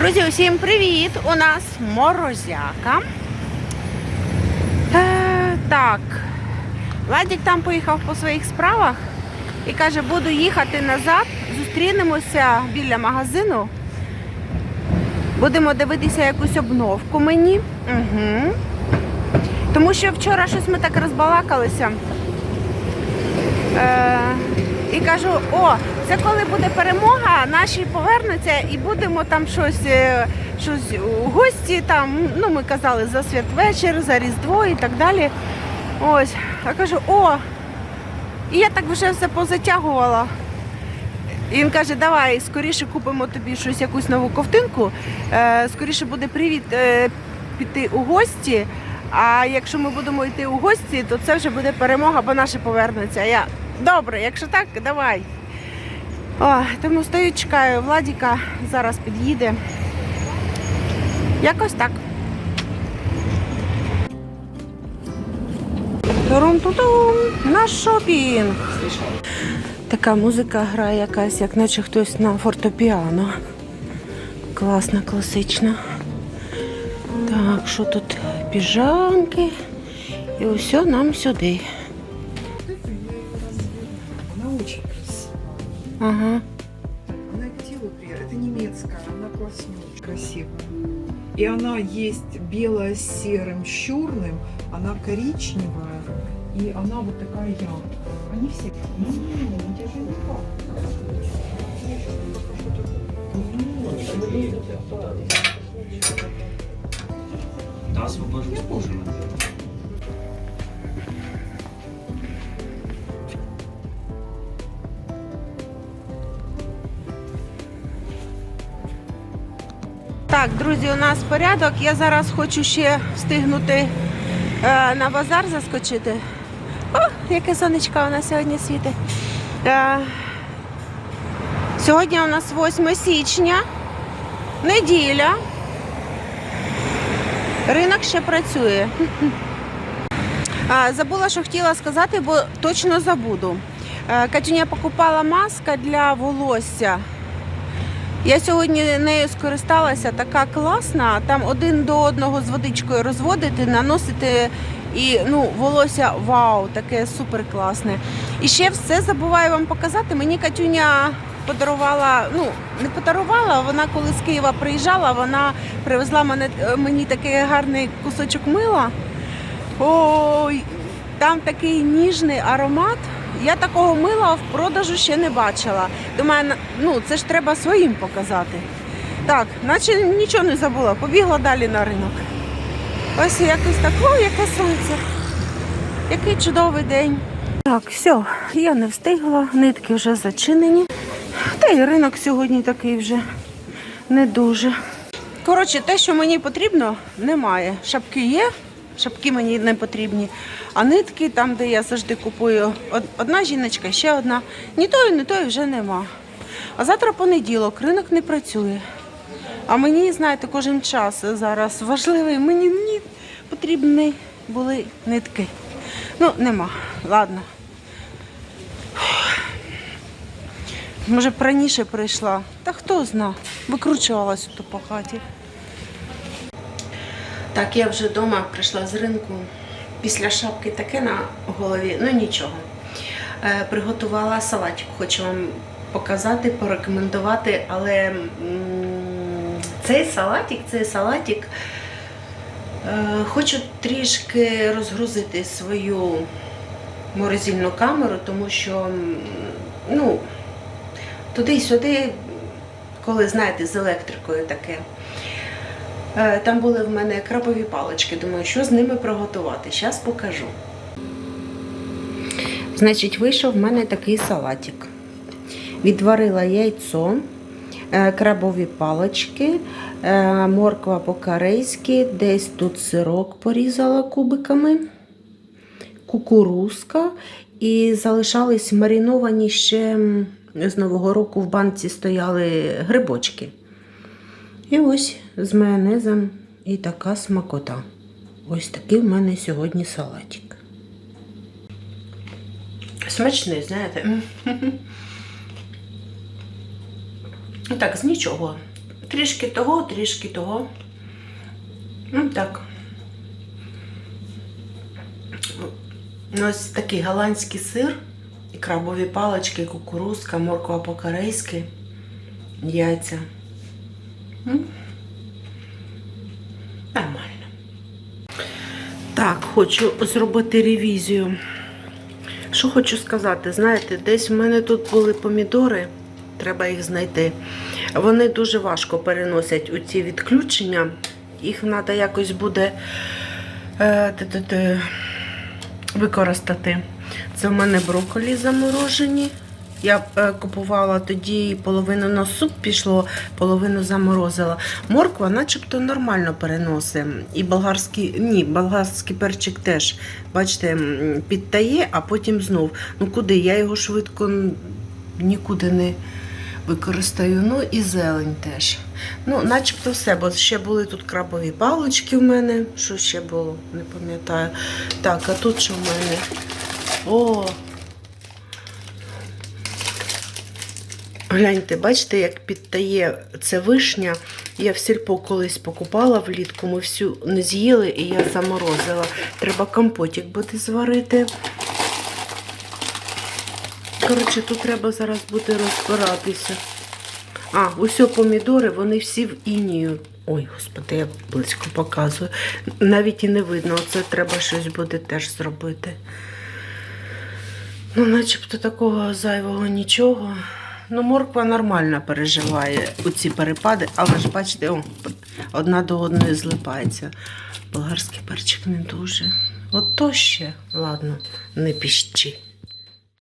Друзі, усім привіт! У нас морозяка. Е, так, Владик там поїхав по своїх справах і каже, буду їхати назад, зустрінемося біля магазину. Будемо дивитися якусь обновку мені. Угу. Тому що вчора щось ми так розбалакалися. Е, кажу, о, це коли буде перемога, наші повернуться і будемо там щось, е, щось у гості. Там, ну ми казали за святвечір, за Різдво і так далі. Ось, я кажу, о, і я так вже все позатягувала. І він каже, давай скоріше купимо тобі щось, якусь нову ковтинку. Е, скоріше буде привід е, піти у гості. А якщо ми будемо йти у гості, то це вже буде перемога, бо наші повернуться. А я добре, якщо так, давай. О, тому стою, чекаю, Владіка зараз під'їде. Якось так. Турум-тутум, наш шопінг. Така музика грає якась, як наче хтось на фортепіано. Класна, класична. Так, що тут? Піжамки. І усе нам сюди. Ага. Она к телу приятная. Это немецкая, она класснючая, красивая. И она есть белая с серым, с черным, она коричневая, и она вот такая яркая. Они все... Ну, я же не Да, освобожусь позже. Так, друзі, у нас порядок. Я зараз хочу ще встигнути е, на базар заскочити. О, яке сонечко у нас сьогодні світить. Е, сьогодні у нас 8 січня, неділя. Ринок ще працює. Забула, що хотіла сказати, бо точно забуду. Е, Катюня покупала маска для волосся. Я сьогодні нею скористалася, така класна. Там один до одного з водичкою розводити, наносити і ну, волосся вау, таке супер класне. І ще все забуваю вам показати. Мені Катюня подарувала, ну не подарувала, вона коли з Києва приїжджала, вона привезла мене, мені такий гарний кусочок мила. Ой, там такий ніжний аромат. Я такого мила в продажу ще не бачила. Думаю, ну це ж треба своїм показати. Так, наче нічого не забула, побігла далі на ринок. Ось якось так, яке сонце. Який чудовий день. Так, все, я не встигла, нитки вже зачинені. Та й ринок сьогодні такий вже не дуже. Коротше, те, що мені потрібно, немає. Шапки є, шапки мені не потрібні. А нитки, там, де я завжди купую, одна жіночка, ще одна. Ні тої, ні тої вже нема. А завтра понеділок, ринок не працює. А мені, знаєте, кожен час зараз важливий. Мені ні, потрібні були нитки. Ну, нема. Ладно. Може, б раніше прийшла. Та хто зна, викручувалась тут по хаті. Так, я вже вдома прийшла з ринку. Після шапки таке на голові, ну нічого. Е, приготувала салатик, хочу вам показати, порекомендувати, але м, цей салатик, цей салатик е, хочу трішки розгрузити свою морозильну камеру, тому що ну, туди-сюди, коли знаєте, з електрикою таке. Е, Там були в мене крабові палички. Думаю, що з ними приготувати. Зараз покажу. Значить, вийшов в мене такий салатик. Відварила яйцо, е, крабові палички, е, морква по-корейськи, десь тут сирок порізала кубиками, кукурузка і залишались мариновані ще з Нового року в банці стояли грибочки. І ось з майонезом і така смакота. Ось такий в мене сьогодні салатик. Смачний, знаєте. Так, з нічого. Трішки того, трішки того. Ну так. Ну, Ось такий голландський сир, і крабові палички, кукурузка, морква по-корейськи, яйця. Нормально. Так, хочу зробити ревізію. Що хочу сказати, знаєте, десь в мене тут були помідори, треба їх знайти. Вони дуже важко переносять у ці відключення. Їх треба якось буде е, використати. Це в мене брокколі заморожені. Я е, купувала тоді половину на суп пішло, половину заморозила. Морква начебто нормально переносить. І болгарський, ні, болгарський перчик теж, бачите, підтає, а потім знов. Ну куди? Я його швидко нікуди не використаю. Ну і зелень теж. Ну, начебто все, бо ще були тут крабові палички в мене. Що ще було? Не пам'ятаю. Так, а тут що в мене? О! Гляньте, бачите, як підтає це вишня. Я в сільпо колись покупала влітку, ми всю не з'їли і я заморозила. Треба компотик буде зварити. Коротше, тут треба зараз буде розбиратися. А, о помідори, вони всі в інію. Ой, господи, я близько показую. Навіть і не видно, оце треба щось буде теж зробити. Ну, начебто такого зайвого нічого. Ну, морква нормально переживає у ці перепади, але ж бачите, о, одна до одної злипається. Болгарський перчик не дуже. От то ще, ладно, не піщи.